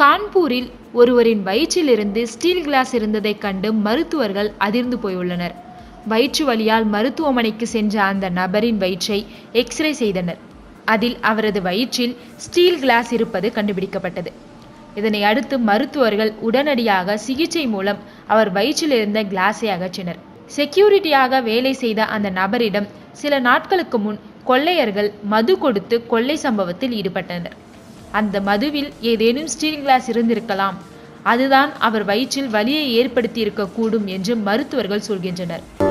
கான்பூரில் ஒருவரின் வயிற்றிலிருந்து ஸ்டீல் கிளாஸ் இருந்ததைக் கண்டு மருத்துவர்கள் அதிர்ந்து போயுள்ளனர். வயிற்று வலியால் மருத்துவமனைக்கு சென்ற அந்த நபரின் வயிற்றை எக்ஸ்ரே செய்தனர். அதில் அவரது வயிற்றில் ஸ்டீல் கிளாஸ் இருப்பது கண்டுபிடிக்கப்பட்டது. இதனை அடுத்து மருத்துவர்கள் உடனடியாக சிகிச்சை மூலம் அவர் வயிற்றில் இருந்த கிளாஸை அகற்றினர். செக்யூரிட்டியாக வேலை செய்த அந்த நபரிடம் சில நாட்களுக்கு முன் கொள்ளையர்கள் மது கொடுத்து கொள்ளை சம்பவத்தில் ஈடுபட்டனர். அந்த மதுவில் ஏதேனும் ஸ்டீல் கிளாஸ் இருந்திருக்கலாம். அதுதான் அவர் வயிற்றில் வலியை ஏற்படுத்தியிருக்கக்கூடும் என்று மருத்துவர்கள் சொல்கின்றனர்.